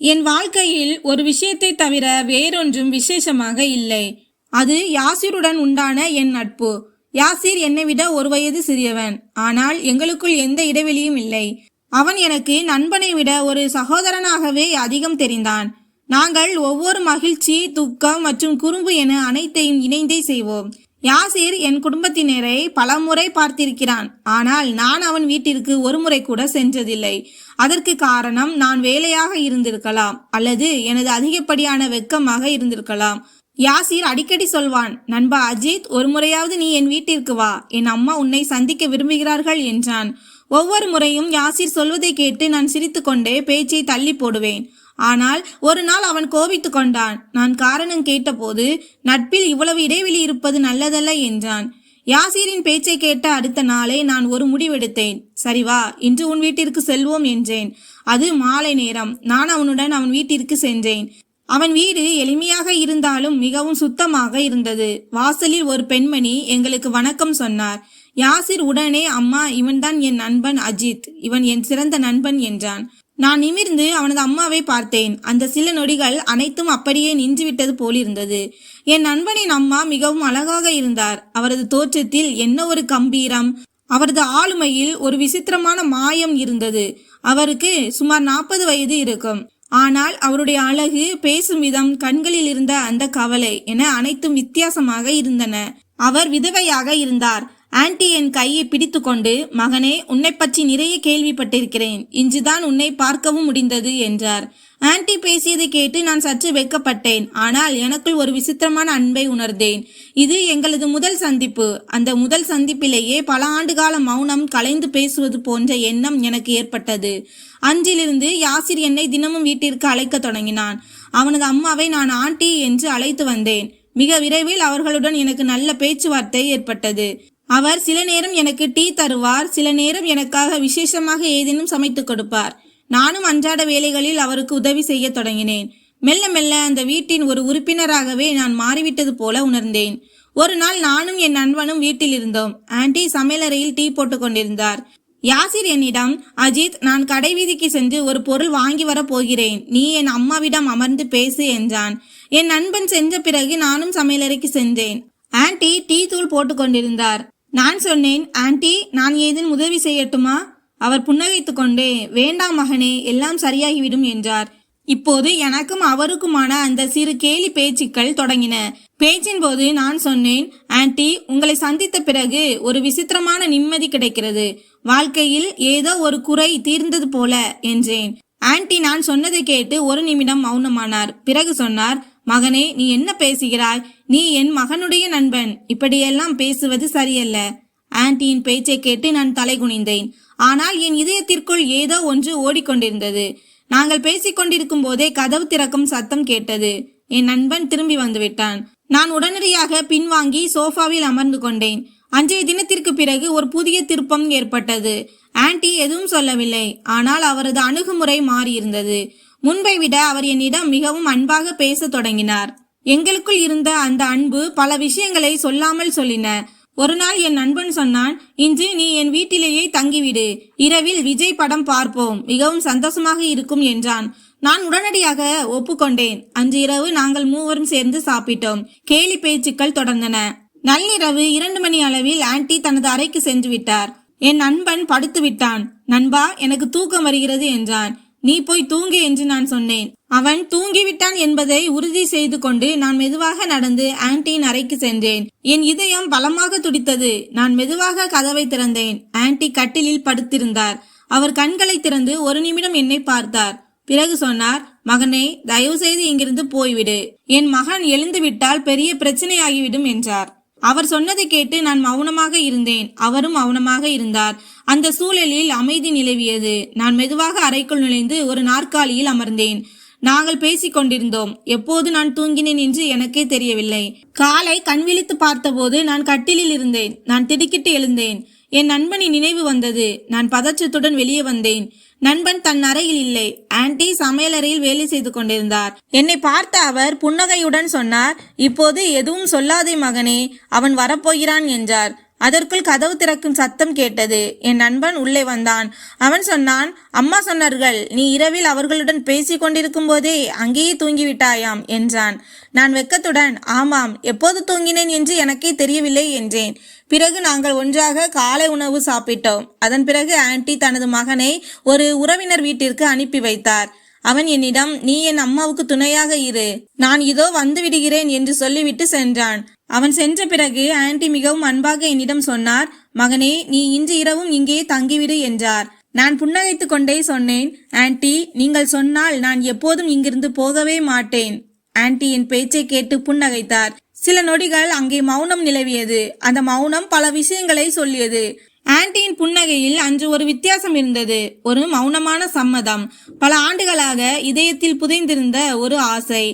என் வாழ்க்கையில் ஒரு விஷயத்தை தவிர வேறொன்றும் விசேஷமாக இல்லை. அது யாசிருடன் உண்டான என் நட்பு. யாசிர் என்னை விட ஒரு வயது சிறியவன். ஆனால் எங்களுக்குள் எந்த இடைவெளியும் இல்லை. அவன் எனக்கு நண்பனை விட ஒரு சகோதரனாகவே அதிகம் தெரிந்தான். நாங்கள் ஒவ்வொரு மகிழ்ச்சி துக்கம் மற்றும் குறும்பு என அனைத்தையும் இணைந்தே செய்வோம். யாசிர் என் குடும்பத்தினரை பலமுறை பார்த்திருக்கிறான். ஆனால் நான் அவன் வீட்டிற்கு ஒரு முறை கூட சென்றதில்லை. அதற்கு காரணம் நான் வேலையாக இருந்திருக்கலாம் அல்லது எனது அதிகப்படியான வெக்கமாக இருந்திருக்கலாம். யாசிர் அடிக்கடி சொல்வான் நண்பா அஜித் ஒரு முறையாவது நீ என் வீட்டிற்கு வா. என் அம்மா உன்னை சந்திக்க விரும்புகிறார்கள் என்றான். ஒவ்வொரு முறையும் யாசிர் சொல்வதை கேட்டு நான் சிரித்துக்கொண்டே பேச்சை தள்ளி போடுவேன். ஆனால் ஒரு நாள் அவன் கோபித்து கொண்டான். நான் காரணம் கேட்டபோது நட்பில் இவ்வளவு இடைவெளி இருப்பது நல்லதல்ல என்றான். யாசீரின் பேச்சை கேட்ட அடுத்த நாளே நான் ஒரு முடிவெடுத்தேன். சரி வா இன்று உன் வீட்டிற்கு செல்வோம் என்றேன். அது மாலை நேரம். நான் அவனுடன் அவன் வீட்டிற்கு சென்றேன். அவன் வீடு எளிமையாக இருந்தாலும் மிகவும் சுத்தமாக இருந்தது. வாசலில் ஒரு பெண்மணி எங்களுக்கு வணக்கம் சொன்னார். யாசிர் உடனே அம்மா இவன்தான் என் நண்பன் அஜித். இவன் என் சிறந்த நண்பன் என்றான். நான் நிமிர்ந்து அவனது அம்மாவை பார்த்தேன். அந்த சில நொடிகள் அனைத்தும் அப்படியே நின்றுவிட்டது போலிருந்தது. என் நண்பனின் அம்மா மிகவும் அழகாக இருந்தார். அவரது தோற்றத்தில் என்ன ஒரு கம்பீரம். அவரது ஆளுமையில் ஒரு விசித்திரமான மாயம் இருந்தது. அவருக்கு சுமார் நாற்பது வயது இருக்கும். ஆனால் அவருடைய அழகு பேசும் விதம் கண்களில் இருந்த அந்த கவலை என அனைத்தும் வித்தியாசமாக இருந்தன. அவர் விதவையாக இருந்தார். ஆன்டி என் கையை பிடித்துக்கொண்டு மகனே உன்னை பற்றி நிறைய கேள்விப்பட்டிருக்கிறேன். இன்றுதான் உன்னை பார்க்கவும் முடிந்தது என்றார். ஆன்டி பேசியதை கேட்டு நான் சற்று வெட்கப்பட்டேன். ஆனால் எனக்குள் ஒரு விசித்திரமான அன்பை உணர்ந்தேன். இது எங்களது முதல் சந்திப்பு. அந்த முதல் சந்திப்பிலேயே பல ஆண்டுகால மௌனம் கலைந்து பேசுவது போன்ற எண்ணம் எனக்கு ஏற்பட்டது. அன்றிலிருந்து யாசிர் என்னை தினமும் வீட்டிற்கு அழைக்க தொடங்கினான். அவனது அம்மாவை நான் ஆண்டி என்று அழைத்து வந்தேன். மிக விரைவில் அவர்களுடன் எனக்கு நல்ல பேச்சுவார்த்தை ஏற்பட்டது. அவர் சில நேரம் எனக்கு டீ தருவார் சில நேரம் எனக்காக விசேஷமாக ஏதேனும் சமைத்துக் கொடுப்பார். நானும் அன்றாட வேலைகளில் அவருக்கு உதவி செய்ய தொடங்கினேன். மெல்ல மெல்ல அந்த வீட்டின் ஒரு உறுப்பினராகவே நான் மாறிவிட்டது போல உணர்ந்தேன். ஒரு நாள் நானும் என் நண்பனும் வீட்டில் இருந்தோம். ஆன்டி சமையலறையில் டீ போட்டு கொண்டிருந்தார். யாசிர் என்னிடம் அஜித் நான் கடை வீதிக்கு சென்று ஒரு பொருள் வாங்கி வர போகிறேன். நீ என் அம்மாவிடம் அமர்ந்து பேசு என்றான். என் நண்பன் சென்ற பிறகு நானும் சமையலறைக்கு சென்றேன். ஆன்டி டீ தூள் போட்டு கொண்டிருந்தார். நான் சொன்னேன் ஆன்டி நான் ஏதேனும் உதவி செய்யட்டுமா? அவர் புன்னகைத்து கொண்டே வேண்டாம் மகனே எல்லாம் சரியாகிவிடும் என்றார். இப்போது எனக்கும் அவருக்குமான அந்த சிறு கேலி பேச்சுக்கள் தொடங்கின. பேச்சின் போது நான் சொன்னேன் ஆன்டி உங்களை சந்தித்த பிறகு ஒரு விசித்திரமான நிம்மதி கிடைக்கிறது. வாழ்க்கையில் ஏதோ ஒரு குறை தீர்ந்தது போல என்றேன். ஆன்டி நான் சொன்னதை கேட்டு ஒரு நிமிடம் மௌனமானார். பிறகு சொன்னார் மகனே நீ என்ன பேசுகிறாய்? நீ என் மகனுடைய நண்பன். இப்படியெல்லாம் பேசுவது சரியல்ல. ஆன்டியின் பேச்சை கேட்டு நான் தலை குனிந்தேன். ஆனால் என் இதயத்திற்குள் ஏதோ ஒன்று ஓடிக்கொண்டிருந்தது. நாங்கள் பேசிக் கொண்டிருக்கும் போதே கதவு திறக்கும் சத்தம் கேட்டது. என் நண்பன் திரும்பி வந்துவிட்டான். நான் உடனடியாக பின்வாங்கி சோஃபாவில் அமர்ந்து கொண்டேன். அன்றைய தினத்திற்கு பிறகு ஒரு புதிய திருப்பம் ஏற்பட்டது. ஆன்டி எதுவும் சொல்லவில்லை. ஆனால் அவரது அணுகுமுறை மாறியிருந்தது. முன்பை விட அவர் என்னிடம் மிகவும் அன்பாக பேசத் தொடங்கினார். எங்களுக்குள் இருந்த அந்த அன்பு பல விஷயங்களை சொல்லாமல் சொல்லின. ஒரு நாள் என் நண்பன் சொன்னான் இன்று நீ என் வீட்டிலேயே தங்கிவிடு. இரவில் விஜய் படம் பார்ப்போம். மிகவும் சந்தோஷமாக இருக்கும் என்றான். நான் உடனடியாக ஒப்புக்கொண்டேன். அன்று இரவு நாங்கள் மூவரும் சேர்ந்து சாப்பிட்டோம். கேலி பேச்சுக்கள் தொடர்ந்தன. நள்ளிரவு இரண்டு மணி அளவில் ஆன்டி தனது அறைக்கு சென்று விட்டார். என் நண்பன் படுத்து விட்டான். நண்பா எனக்கு தூக்கம் வருகிறது என்றான். நீ போய் தூங்கு என்று நான் சொன்னேன். அவன் தூங்கிவிட்டான் என்பதை உறுதி செய்து கொண்டு நான் மெதுவாக நடந்து ஆன்டியின் அறைக்கு சென்றேன். என் இதயம் பலமாக துடித்தது. நான் மெதுவாக கதவை திறந்தேன். ஆன்டி கட்டிலில் படுத்திருந்தார். அவர் கண்களை திறந்து ஒரு நிமிடம் என்னை பார்த்தார். பிறகு சொன்னார் மகனே தயவு செய்து இங்கிருந்து போய்விடு. என் மகன் எழுந்து விட்டால் பெரிய பிரச்சனையாகிவிடும் என்றார். அவர் சொன்னதை கேட்டு நான் மௌனமாக இருந்தேன். அவரும் மௌனமாக இருந்தார். அந்த சூழலில் அமைதி நிலவியது. நான் மெதுவாக அறைக்குள் நுழைந்து ஒரு நாற்காலியில் அமர்ந்தேன். நாங்கள் பேசிக் கொண்டிருந்தோம் எப்போது நான் தூங்கினேன் என்று எனக்கே தெரியவில்லை. காலை கண் விழித்து பார்த்தபோது நான் கட்டிலில் இருந்தேன். நான் திடுக்கிட்டு எழுந்தேன். என் நண்பனின் நினைவு வந்தது. நான் பதற்றத்துடன் வெளியே வந்தேன். நண்பன் தன் அறையில் இல்லை. ஆன்டி சமையலறையில் வேலை செய்து கொண்டிருந்தார். என்னை பார்த்த அவர் புன்னகையுடன் சொன்னார் இப்போது எதுவும் சொல்லாதே மகனே அவன் வரப்போகிறான் என்றார். அதற்குள் கதவு திறக்கும் சத்தம் கேட்டது. என் நண்பன் உள்ளே வந்தான். அவன் சொன்னான் அம்மா சொன்னார்கள் நீ இரவில் அவர்களுடன் பேசி கொண்டிருக்கும் போதே அங்கேயே தூங்கிவிட்டாயாம் என்றான். நான் வெக்கத்துடன் ஆமாம் எப்போது தூங்கினேன் என்று எனக்கே தெரியவில்லை என்றேன். பிறகு நாங்கள் ஒன்றாக காலை உணவு சாப்பிட்டோம். அதன் பிறகு ஆன்ட்டி தனது மகனை ஒரு உறவினர் வீட்டிற்கு அனுப்பி வைத்தார். அவன் என்னிடம் நீ என் அம்மாவுக்கு துணையாக இரு. நான் இதோ வந்து விடுகிறேன் என்று சொல்லிவிட்டு சென்றான். அவன் சென்ற பிறகு ஆன்டி மிகவும் அன்பாக என்னிடம் சொன்னார் மகனே நீ இன்று இரவும் இங்கே தங்கிவிடு என்றார். நான் புன்னகைத்துக் கொண்டே சொன்னேன் ஆன்டி நீங்கள் சொன்னால் நான் எப்போதும் இங்கிருந்து போகவே மாட்டேன் ஆன்டி என் பேச்சை கேட்டு புன்னகைத்தார். சில நொடிகள் அங்கே மௌனம் நிலவியது. அந்த மௌனம் பல விஷயங்களை சொல்லியது. ஆன்டியின் புன்னகையில் அன்று ஒரு வித்தியாசம் இருந்தது ஒரு மௌனமான சம்மதம். பல ஆண்டுகளாக இதயத்தில் புதைந்திருந்த ஒரு ஆசை.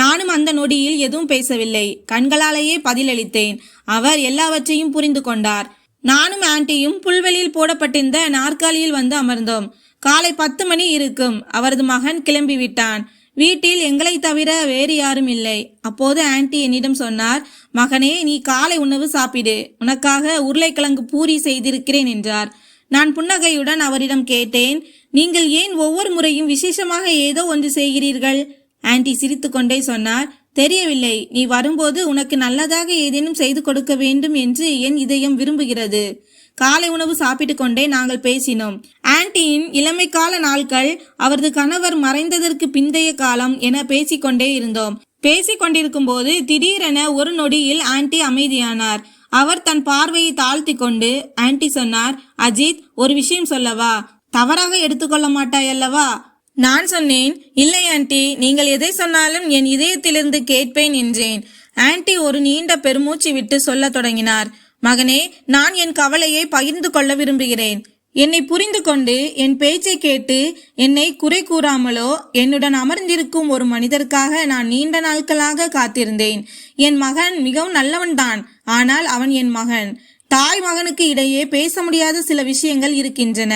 நானும் அந்த நொடியில் எதுவும் பேசவில்லை. கண்களாலேயே பதிலளித்தேன். அவர் எல்லாவற்றையும் புரிந்து கொண்டார். நானும் ஆன்ட்டியும் புல்வெளியில் போடப்பட்டிருந்த நாற்காலியில் வந்து அமர்ந்தோம். காலை பத்து மணி இருக்கும். அவரது மகன் கிளம்பி விட்டான். வீட்டில் எங்களை தவிர வேறு யாரும் இல்லை. அப்போது ஆன்டி என்னிடம் சொன்னார் மகனே நீ காலை உணவு சாப்பிடு. உனக்காக உருளைக்கிழங்கு பூரி செய்திருக்கிறேன் என்றார். நான் புன்னகையுடன் அவரிடம் கேட்டேன் நீங்கள் ஏன் ஒவ்வொரு முறையும் விசேஷமாக ஏதோ ஒன்று செய்கிறீர்கள்? ஆன்ட்டி சிரித்துக்கொண்டே சொன்னார் தெரியவில்லை. நீ வரும்போது உனக்கு நல்லதாக ஏதேனும் செய்து கொடுக்க வேண்டும் என்று என் இதயம் விரும்புகிறது. காலை உணவு சாப்பிட்டு கொண்டே நாங்கள் பேசினோம். ஆன்டியின் இளமை கால நாட்கள் அவரது கணவர் மறைந்ததற்கு பிந்தைய காலம் என பேசிக்கொண்டே இருந்தோம். பேசிக்கொண்டிருக்கும் போது திடீரென ஒரு நொடியில் ஆன்டி அமைதியானார். அவர் தன் பார்வையை தாழ்த்தி கொண்டு ஆன்டி சொன்னார் அஜித் ஒரு விஷயம் சொல்லவா? தவறாக எடுத்துக்கொள்ள மாட்டாய் அல்லவா நான் சொன்னேன் இல்லை ஆன்டி நீங்கள் எதை சொன்னாலும் என் இதயத்திலிருந்து கேட்பேன் என்றேன். ஆன்டி ஒரு நீண்ட பெருமூச்சு விட்டு சொல்லத் தொடங்கினார். மகனே நான் என் கவலையை பகிர்ந்து கொள்ள விரும்புகிறேன். என்னை புரிந்து கொண்டு என் பேச்சை கேட்டு என்னை குறை கூறாமலோ என்னுடன் அமர்ந்திருக்கும் ஒரு மனிதருக்காக நான் நீண்ட நாட்களாக காத்திருந்தேன். என் மகன் மிகவும் நல்லவன்தான் ஆனால் அவன் என் மகன். தாய் மகனுக்கு இடையே பேச முடியாத சில விஷயங்கள் இருக்கின்றன.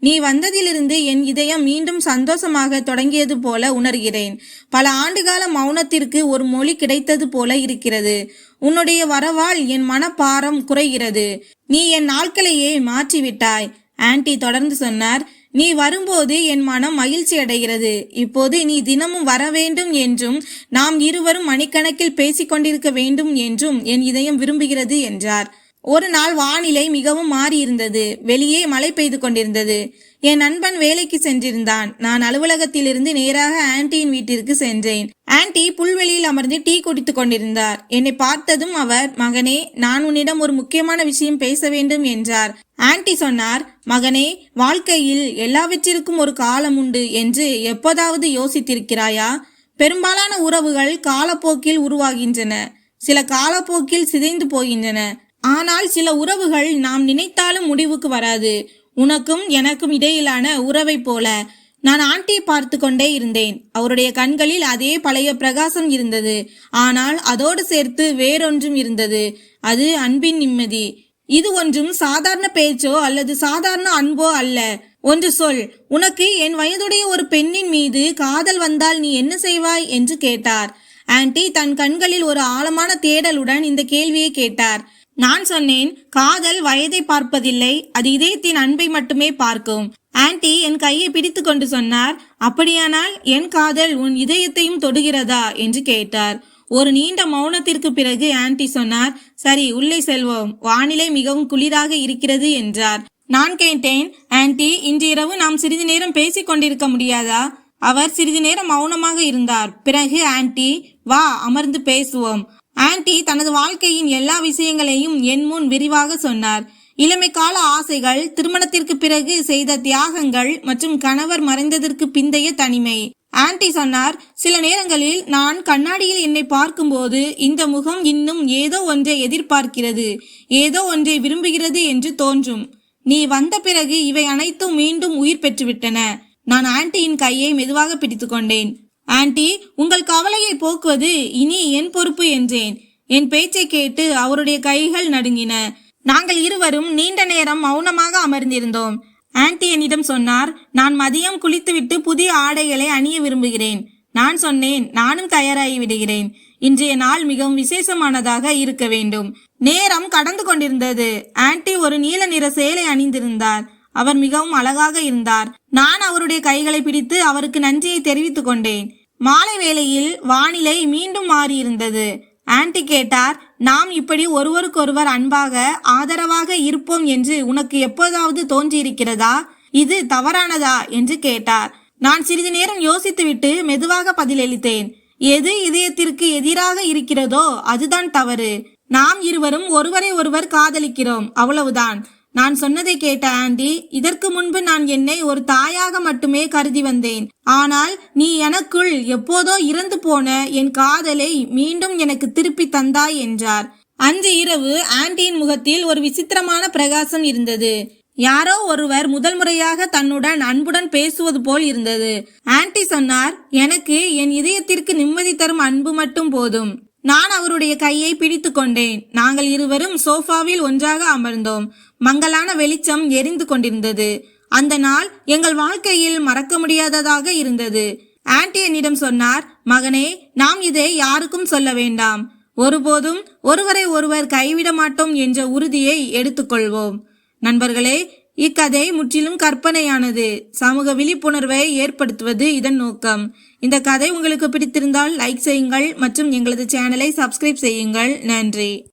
நீ வந்ததிலிருந்து என் இதயம் மீண்டும் சந்தோஷமாக தொடங்கியது போல உணர்கிறேன். பல ஆண்டுகால மௌனத்திற்கு ஒரு மொழி கிடைத்தது போல இருக்கிறது. உன்னுடைய வரவால் என் மனப்பாரம் குறைகிறது. நீ என் நாட்களையே மாற்றிவிட்டாய். ஆன்டி தொடர்ந்து சொன்னார் நீ வரும்போது என் மனம் மகிழ்ச்சி அடைகிறது. இப்போது நீ தினமும் வர வேண்டும் என்றும் நாம் இருவரும் மணிக்கணக்கில் பேசிக்கொண்டிருக்க வேண்டும் என்றும் என் இதயம் விரும்புகிறது என்றார். ஒரு நாள் வானிலை மிகவும் மாறியிருந்தது. வெளியே மழை பெய்து கொண்டிருந்தது. என் நண்பன் வேலைக்கு சென்றிருந்தான். நான் அலுவலகத்திலிருந்து நேராக ஆன்டியின் வீட்டிற்கு சென்றேன். ஆன்டி புல்வெளியில் அமர்ந்து டீ குடித்துக் கொண்டிருந்தார். என்னை பார்த்ததும் அவர் மகனே நான் உன்னிடம் ஒரு முக்கியமான விஷயம் பேச வேண்டும் என்றார். ஆன்டி சொன்னார் மகனே வாழ்க்கையில் எல்லாவற்றிற்கும் ஒரு காலம் உண்டு என்று எப்போதாவது யோசித்திருக்கிறாயா? பெரும்பாலான உறவுகள் காலப்போக்கில் உருவாகின்றன. சில காலப்போக்கில் சிதைந்து போகின்றன. ஆனால் சில உறவுகள் நாம் நினைத்தாலும் முடிவுக்கு வராது. உனக்கும் எனக்கும் இடையிலான உறவைப் போல. நான் ஆண்டியை பார்த்து கொண்டே இருந்தேன். அவருடைய கண்களில் அதே பழைய பிரகாசம் இருந்தது. ஆனால் அதோடு சேர்த்து வேறொன்றும் இருந்தது. அது அன்பின் நிம்மதி. இது ஒன்றும் சாதாரண பேச்சோ அல்லது சாதாரண அன்போ அல்ல. ஒன்று சொல் உனக்கு என் வயதுடைய ஒரு பெண்ணின் மீது காதல் வந்தால் நீ என்ன செய்வாய்? என்று கேட்டார். ஆன்டி தன் கண்களில் ஒரு ஆழமான தேடலுடன் இந்த கேள்வியை கேட்டார். நான் சொன்னேன் காதல் வயதை பார்ப்பதில்லை அது இதயத்தின் அன்பை மட்டுமே பார்க்கும். ஆன்டி என் கையை பிடித்து கொண்டு சொன்னார் அப்படியானால் என் காதல் உன் இதயத்தையும் தொடுகிறதா? என்று கேட்டார். ஒரு நீண்ட மௌனத்திற்கு பிறகு ஆன்டி சொன்னார் சரி உள்ளே செல்வோம். வானிலை மிகவும் குளிராக இருக்கிறது என்றார். நான் கேட்டேன் ஆன்ட்டி இன்று இரவு நாம் சிறிது நேரம் பேசிக் கொண்டிருக்க முடியாதா? அவர் சிறிது நேரம் மௌனமாக இருந்தார். பிறகு ஆன்ட்டி வா அமர்ந்து பேசுவோம். ஆன்டி தனது வாழ்க்கையின் எல்லா விஷயங்களையும் என் முன் விரிவாக சொன்னார். இளமை கால ஆசைகள் திருமணத்திற்கு பிறகு செய்த தியாகங்கள் மற்றும் கணவர் மறைந்ததற்கு பிந்தைய தனிமை. ஆன்டி சொன்னார் சில நேரங்களில் நான் கண்ணாடியில் என்னை பார்க்கும்போது இந்த முகம் இன்னும் ஏதோ ஒன்றை எதிர்பார்க்கிறது ஏதோ ஒன்றை விரும்புகிறது என்று தோன்றும். நீ வந்த பிறகு இவை அனைத்தும் மீண்டும் உயிர் பெற்றுவிட்டன. நான் ஆன்டியின் கையை மெதுவாக பிடித்துக்கொண்டேன் ஆன்டி உங்கள் கவலையை போக்குவது இனி என் பொறுப்பு என்றேன். என் பேச்சை கேட்டு அவருடைய கைகள் நடுங்கின. நாங்கள் இருவரும் நீண்ட நேரம் மௌனமாக அமர்ந்திருந்தோம். ஆன்டி என்னிடம் சொன்னார் நான் மதியம் குளித்துவிட்டு புதிய ஆடைகளை அணிய விரும்புகிறேன். நான் சொன்னேன் நானும் தயாராகி விடுகிறேன். இன்றைய நாள் மிகவும் விசேஷமானதாக இருக்க வேண்டும். நேரம் கடந்து கொண்டிருந்தது. ஆன்டி ஒரு நீல நிற சேலை அணிந்திருந்தார். அவர் மிகவும் அழகாக இருந்தார். நான் அவருடைய கைகளை பிடித்து அவருக்கு நன்றியை தெரிவித்துக் கொண்டேன். மாலை வேளையில் வானிலை மீண்டும் மாறியிருந்தது. ஆன்டி கேட்டார் நாம் இப்படி ஒருவருக்கொருவர் அன்பாக ஆதரவாக இருப்போம் என்று உனக்கு எப்போதாவது தோன்றியிருக்கிறதா? இது தவறானதா? என்று கேட்டார். நான் சிறிது நேரம் யோசித்துவிட்டு மெதுவாக பதிலளித்தேன். எது இதயத்திற்கு எதிராக இருக்கிறதோ அதுதான் தவறு. நாம் இருவரும் ஒருவரை ஒருவர் காதலிக்கிறோம் அவ்வளவுதான். நான் சொன்னதை கேட்ட ஆண்டி இதற்கு முன்பு நான் என்னை ஒரு தாயாக மட்டுமே கருதி வந்தேன். ஆனால் நீ எனக்குள் எப்போதோ இறந்து போன என் காதலை மீண்டும் எனக்கு திருப்பி தந்தாய் என்றார். அன்று இரவு ஆண்டியின் முகத்தில் ஒரு விசித்திரமான பிரகாசம் இருந்தது. யாரோ ஒருவர் முதல் முறையாக தன்னுடன் அன்புடன் பேசுவது போல் இருந்தது. ஆன்டி சொன்னார் எனக்கு என் இதயத்திற்கு நிம்மதி தரும் அன்பு மட்டும் போதும். நான் அவருடைய கையை பிடித்து கொண்டேன். நாங்கள் இருவரும் சோஃபாவில் ஒன்றாக அமர்ந்தோம். மங்கலான வெளிச்சம் எரிந்து கொண்டிருந்தது. அந்த நாள் எங்கள் வாழ்க்கையில் மறக்க முடியாததாக இருந்தது. ஆன்ட்டி என்னிடம் சொன்னார் மகனே நாம் இதை யாருக்கும் சொல்ல வேண்டாம். ஒருபோதும் ஒருவரை ஒருவர் கைவிட மாட்டோம் என்ற உறுதியை எடுத்துக்கொள்வோம் நண்பர்களே இக்கதை முற்றிலும் கற்பனையானது. சமூக விழிப்புணர்வை ஏற்படுத்துவது இதன் நோக்கம். இந்த கதை உங்களுக்கு பிடித்திருந்தால் லைக் செய்யுங்கள் மற்றும் எங்களது சேனலை சப்ஸ்கிரைப் செய்யுங்கள். நன்றி.